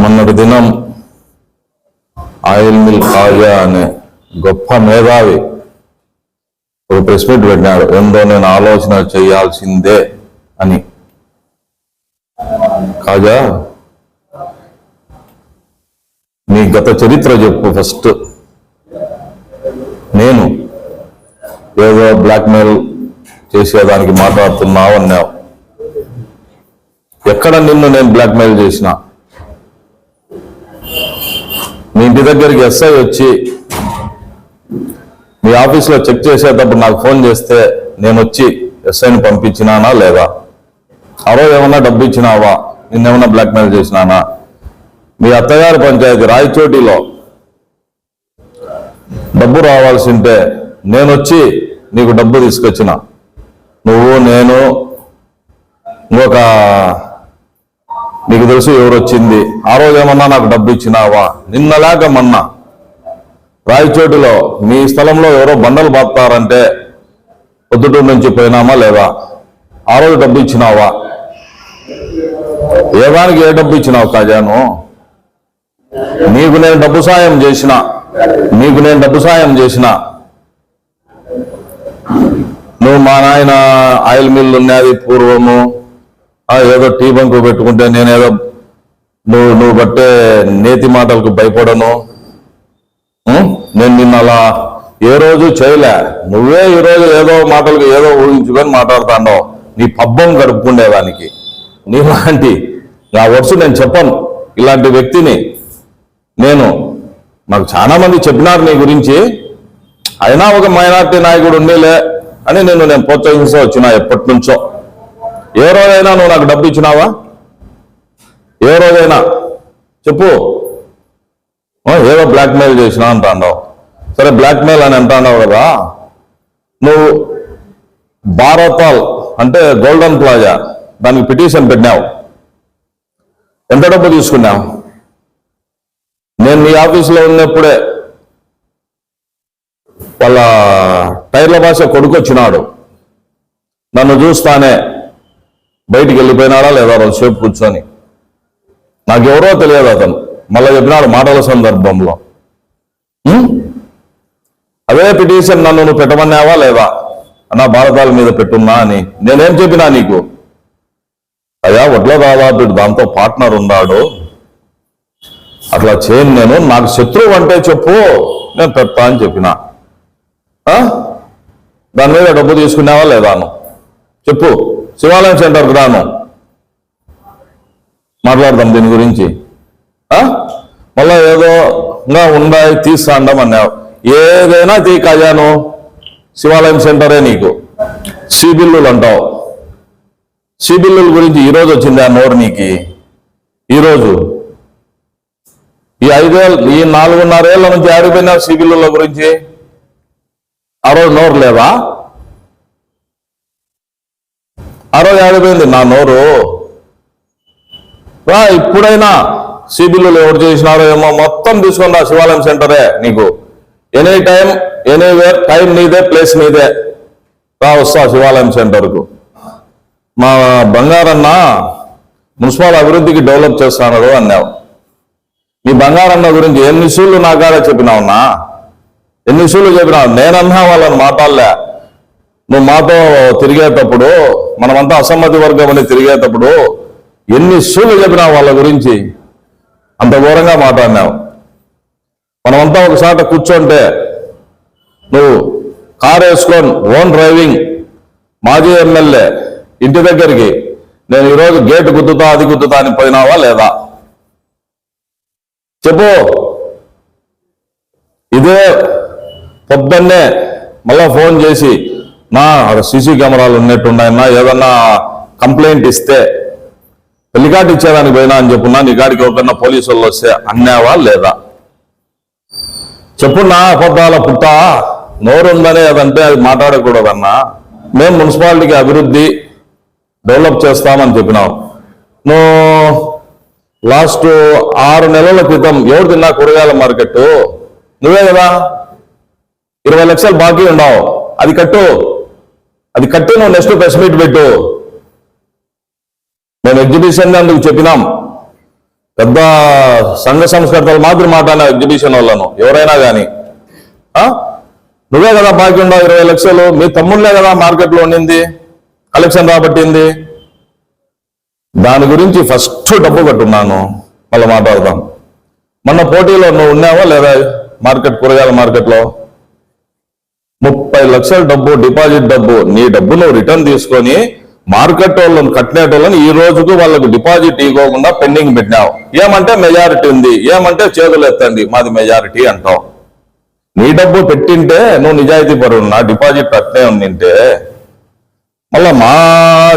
మొన్నటి దినం oil mill Khaja అనే గొప్ప మేధావి ఒక ప్రెస్ మీట్ పెట్టినాడు. ఎందో నేను ఆలోచన చేయాల్సిందే అని. కాజా నీ గత చరిత్ర చెప్పు ఫస్ట్. నేను ఏదో బ్లాక్మెయిల్ చేసేదానికి మాట్లాడుతున్నావు అన్నావు. ఎక్కడ నిన్ను నేను బ్లాక్మెయిల్ చేసిన? మీ ఇంటి దగ్గరికి ఎస్ఐ వచ్చి మీ ఆఫీస్లో చెక్ చేసేటప్పుడు నాకు ఫోన్ చేస్తే నేను వచ్చి ఎస్ఐని పంపించినానా లేదా? ఆ రోజు ఏమన్నా డబ్బు ఇచ్చినావా? నిన్నేమన్నా బ్లాక్మెయిల్ చేసినానా? మీ అత్తగారి పంచాయతీ రాయచోటిలో డబ్బు రావాల్సింటే నేను వచ్చి నీకు డబ్బు తీసుకొచ్చిన. నువ్వు నేను ఇంకొక నీకు తెలుసు ఎవరు వచ్చింది? ఆ రోజు ఏమన్నా నాకు డబ్బు ఇచ్చినావా? నిన్నలాగా మొన్న రాయచోటిలో మీ స్థలంలో ఎవరో బండలు బాపుతారంటే పొద్దుటూరు నుంచి పోయినామా లేదా? ఆ రోజు డబ్బు ఇచ్చినావా? ఏదానికి ఏ డబ్బు ఇచ్చినావు కాజాను నీకు నేను డబ్బు సాయం చేసిన. నీకు నేను డబ్బు సాయం చేసిన. నువ్వు మా నాయన ఆయిల్ మిల్ ఉన్నది పూర్వము. ఏదో టీ బంకు పెట్టుకుంటే నేనేదో నువ్వు నువ్వు బట్టే నేతి మాటలకు భయపడను. నేను నిన్న అలా ఏ రోజు చేయలే. నువ్వే ఈ రోజు ఏదో మాటలకు ఏదో ఊహించుకొని మాట్లాడుతాండవు నీ పబ్బం గడుపుకుండేదానికి నీలాంటి నా వర్స్ నేను చెప్పను. ఇలాంటి వ్యక్తిని నేను నాకు చాలా మంది చెప్పినారు నీ గురించి. అయినా ఒక మైనార్టీ నాయకుడు ఉండేలే అని నేను నేను ప్రోత్సహిస్తూ వచ్చిన ఎప్పటి నుంచో? ఏ రోజైనా నువ్వు నాకు డబ్బు ఇచ్చినావా? ఏ రోజైనా? చెప్పు. ఏదో బ్లాక్మెయిల్ చేసినా అంటాండవు. సరే బ్లాక్మెయిల్ అని అంటాండవు కదా. నువ్వు భారతాల్ అంటే గోల్డెన్ ప్లాజా దానికి పిటిషన్ పెట్టినావు. ఎంత డబ్బు తీసుకున్నావు? నేను మీ ఆఫీసులో ఉన్నప్పుడే వాళ్ళ టైర్ల భాష కొడుకొచ్చినాడు. నన్ను చూస్తానే బయటికి వెళ్ళిపోయినాడా లేదా సేపు కూర్చొని? నాకెవరో తెలియదు అతను. మళ్ళీ చెప్పినాడు మాటల సందర్భంలో. అదే పిటిషన్ నన్ను నువ్వు పెట్టమన్నావా లేదా? అన్న భారతాల మీద పెట్టున్నా అని. నేనేం చెప్పినా నీకు? అయ్యా వడ్ల దాదాపు దాంతో పార్ట్నర్ ఉన్నాడు. అట్లా చేయను నేను. నాకు శత్రువు అంటే చెప్పు. నేను పెడతా అని చెప్పిన. ఆ? దాని మీద డబ్బు తీసుకున్నావా లేదా చెప్పు. శివాలయం సెంటర్కి రాను మాట్లాడదాం దీని గురించి. ఆ? మళ్ళా ఏదో ఇంకా ఉండాయి తీస్తాండం అన్నావు. ఏదైనా తీ కాజాను శివాలయం సెంటరే నీకు. సి బిల్లులు అంటావు. సిబిల్లుల గురించి ఈరోజు వచ్చింది ఆ నోరు నీకు. ఈరోజు ఈ ఐదేళ్ళు ఈ నాలుగున్నరేళ్ళ నుంచి ఆడిపోయినావు సి బిల్లుల గురించి. ఆ రోజు నోరు లేదా ఆ రోజు ఆడిపోయింది నా నోరు. రా ఇప్పుడైనా సిబిల్లు ఎవరు చేసినారో ఏమో మొత్తం తీసుకొని రా శివాలయం సెంటరే నీకు. ఎనీ టైం ఎనీవేర్ టైం నీదే ప్లేస్ నీదే. రా వస్తా శివాలయం సెంటర్కు. మా బంగారన్న మున్సిపల్ అభివృద్ధికి డెవలప్ చేస్తాడు అన్నావు. నీ బంగారన్న గురించి ఎన్ని సూళ్ళు నాకాడే చెప్పినావున్నా? ఎన్ని సూళ్ళు చెప్పినావు? నేనన్నా వాళ్ళని మాట్లాడలే. నువ్వు మాతో తిరిగేటప్పుడు మనమంతా అసమ్మతి వర్గం అని తిరిగేటప్పుడు ఎన్ని సూళ్ళు చెప్పినావు వాళ్ళ గురించి అంత ఘోరంగా మాట్లాడినావు. మనమంతా ఒకసారి కూర్చోంటే నువ్వు కార్ వేసుకొని ఓన్ డ్రైవింగ్ మాజీ ఎమ్మెల్యే ఇంటి దగ్గరికి నేను ఈరోజు గేటు గుద్దుతా అది గుద్దుతా అని పోయినావా లేదా? చెప్పు. ఇదే పొద్దున్నే మళ్ళా ఫోన్ చేసి నా సీసీ కెమెరాలు ఉన్నట్టున్నాయన్నా ఏదన్నా కంప్లైంట్ ఇస్తే పెళ్ళికాటి ఇచ్చేదానికి పోయినా అని చెప్పున్నా నీ కాడికి ఎవరికన్నా పోలీసు వాళ్ళు వస్తే అన్నావా లేదా? చెప్పున్నా అబద్ధాల పుట్ట? నోరుందనే అదంటే అది మాట్లాడకూడదన్నా. మేము మున్సిపాలిటీకి అభివృద్ధి డెవలప్ చేస్తామని చెప్పినావు నువ్వు లాస్ట్ ఆరు నెలల క్రితం ఎవరు తిన్నా కూరగాయల మార్కెట్ నువ్వే కదా? ఇరవై లక్షలు బాకీ ఉన్నావు అది కట్టు. అది కట్టి నువ్వు నెక్స్ట్ ప్రెస్ మీట్ పెట్టు. మేము ఎగ్జిబిషన్ అందుకు చెప్పినాం. పెద్ద సంఘ సంస్కర్తలు మాత్రం మాట్లాడిన ఎగ్జిబిషన్ వాళ్ళను ఎవరైనా కానీ నువ్వే కదా బాకీ ఉండవు ఇరవై లక్షలు మీ తమ్ముళ్ళే కదా మార్కెట్లో ఉండింది కలెక్షన్ రాబట్టింది. దాని గురించి ఫస్ట్ డబ్బు కట్టున్నాను మళ్ళీ మాట్లాడదాం. మొన్న పోటీలో నువ్వు ఉన్నావా లేదా మార్కెట్ కూరగాయల మార్కెట్లో? ముప్పై లక్షల డబ్బు డిపాజిట్ డబ్బు. నీ డబ్బు నువ్వు రిటర్న్ తీసుకొని మార్కెట్ వాళ్ళని కట్టినేటోళ్ళని ఈ రోజుకు వాళ్ళకు డిపాజిట్ ఇవ్వకుండా పెండింగ్ పెట్టినావు. ఏమంటే మెజారిటీ ఉంది. ఏమంటే చేతులు ఎత్తండి. మాది మెజారిటీ అంటావు. నీ డబ్బు పెట్టింటే నువ్వు నిజాయితీ పరుడు నా డిపాజిట్ అట్లే ఉండింటే మళ్ళా మా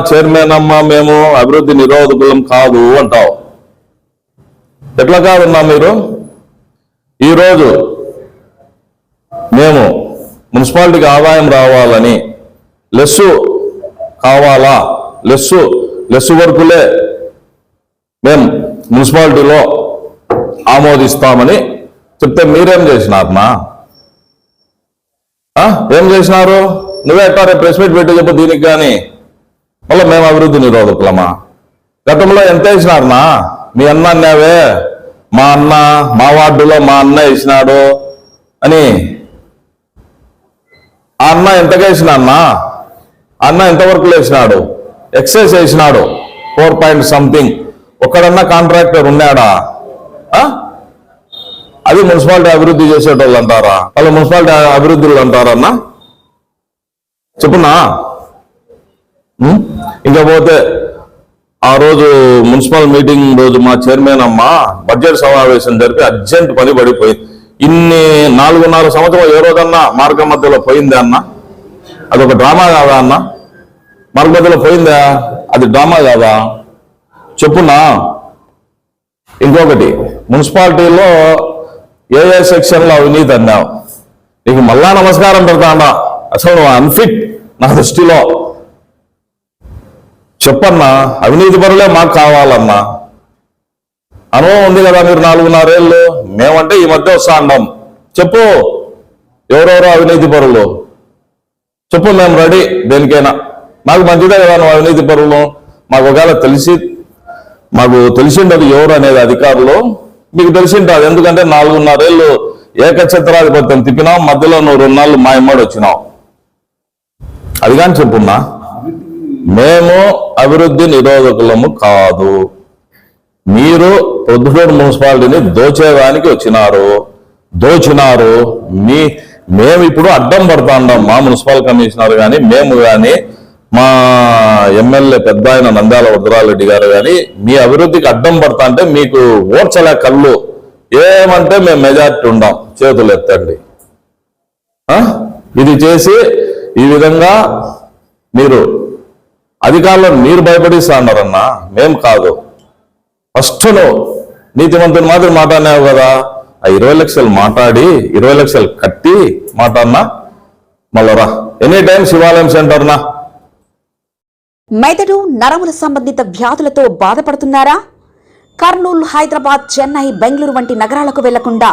చైర్మన్ అమ్మ మేము అభివృద్ధి నిరోధకులం కాదు అంటావు. ఎట్లా కాదున్నా మీరు? ఈరోజు మేము మున్సిపాలిటీకి ఆదాయం రావాలని లెస్సు కావాలా? లెస్సు లెస్సు వర్కులే మేము మున్సిపాలిటీలో ఆమోదిస్తామని చెప్తే మీరేం చేసినారనా ఏం చేసినారు? నువ్వే ఎట్టారే ప్రెస్ మీట్ పెట్టి చెప్పు దీనికి కానీ మళ్ళీ మేము అభివృద్ధి నిరోధకులమా? గతంలో ఎంత వేసినారనా మీ అన్న అన్నావే మా అన్న మా వార్డులో మా అన్న వేసినాడు అని అన్న ఎంతగా వేసిన అన్న అన్న ఎంతవరకు లేచినాడు? ఎక్సైజ్ వేసినాడు. ఫోర్ పాయింట్ సంథింగ్ ఒక్కడన్నా కాంట్రాక్టర్ ఉన్నాడా? ఆ? అది మున్సిపాలిటీ అభివృద్ధి చేసేటోళ్ళు అంటారా? వాళ్ళు మున్సిపాలిటీ అభివృద్ధులు అంటారా అన్న? చెప్పున్నా? ఇంకా పోతే ఆ రోజు మున్సిపల్ మీటింగ్ రోజు మా చైర్మన్ అమ్మ బడ్జెట్ సమావేశం జరిపి అర్జెంట్ పని పడిపోయింది. ఇన్ని నాలుగున్నర సంవత్సరం ఏ రోజన్నా మార్గం మధ్యలో పోయిందా అన్న? అదొక డ్రామా కాదా అన్న? మార్గం మధ్యలో పోయిందా? అది డ్రామా కాదా? చెప్పున్నా. ఇంకొకటి మున్సిపాలిటీలో ఏ ఏ సెక్షన్లో అవినీతి అన్నావు. నీకు మళ్ళా నమస్కారం పెడతాడా అసలు అన్ఫిట్ నా దృష్టిలో. చెప్పన్నా అవినీతి పరులే మాకు కావాలన్నా. అనుభవం ఉంది కదా మీరు నాలుగున్నరేళ్ళు? మేమంటే ఈ మధ్య వస్తా అంటాం చెప్పు. ఎవరెవరో అవినీతి పరులు? చెప్పు మేము రెడీ దేనికైనా. మాకు మంచిదే కదా నువ్వు అవినీతి పరులు. మాకు ఒకవేళ తెలిసి మాకు తెలిసిండదు ఎవరు అనేది అధికారులు. మీకు తెలిసింటారు. ఎందుకంటే నాలుగున్నరేళ్ళు ఏకఛత్రాధిపత్యం తిప్పినావు మధ్యలో నువ్వు రెండు నాళ్ళు మా ఇమ్మడి వచ్చినావు. అది కానీ చెప్పున్నా. మేము అభివృద్ధి నిరోధకులము కాదు. మీరు పొద్దుటూరు మున్సిపాలిటీని దోచేదానికి వచ్చినారు. దోచినారు. మీ మేము ఇప్పుడు అడ్డం పడతా ఉన్నాం మా మున్సిపల్ కమిషనర్ కానీ మేము కానీ మా ఎమ్మెల్యే పెద్ద ఆయన నంద్యాల వద్రారెడ్డి గారు కానీ మీ అభివృద్ధికి అడ్డం పడతా అంటే మీకు ఓడ్చలే కళ్ళు. ఏమంటే మేము మెజార్టీ ఉండాం. చేతులు ఎత్తండి. ఇది చేసి ఈ విధంగా మీరు అధికారులను మీరు భయపడిస్తా అన్నారన్నా మేం కాదు. ఫస్ట్లో నువ్వు నీతిమంతుని మాత్రం మాట్లాడినావు కదా ఆ ఇరవై లక్షలు మాట్లాడి ఇరవై లక్షలు కట్టి మాట్లాడినా మళ్ళరా ఎనీ టైం శివాలయం సెంటర్నా మెదడు నరముల సంబంధిత వ్యాధులతో బాధపడుతున్నారా? కర్నూలు హైదరాబాద్ చెన్నై బెంగళూరు వంటి నగరాలకు వెళ్ళకుండా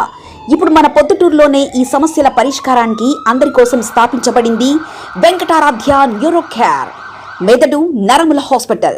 ఇప్పుడు మన పొద్దుటూరులోనే ఈ సమస్యల పరిష్కారానికి అందరి కోసం స్థాపించబడింది వెంకటారాధ్య న్యూరో మెదడు నరముల hospital.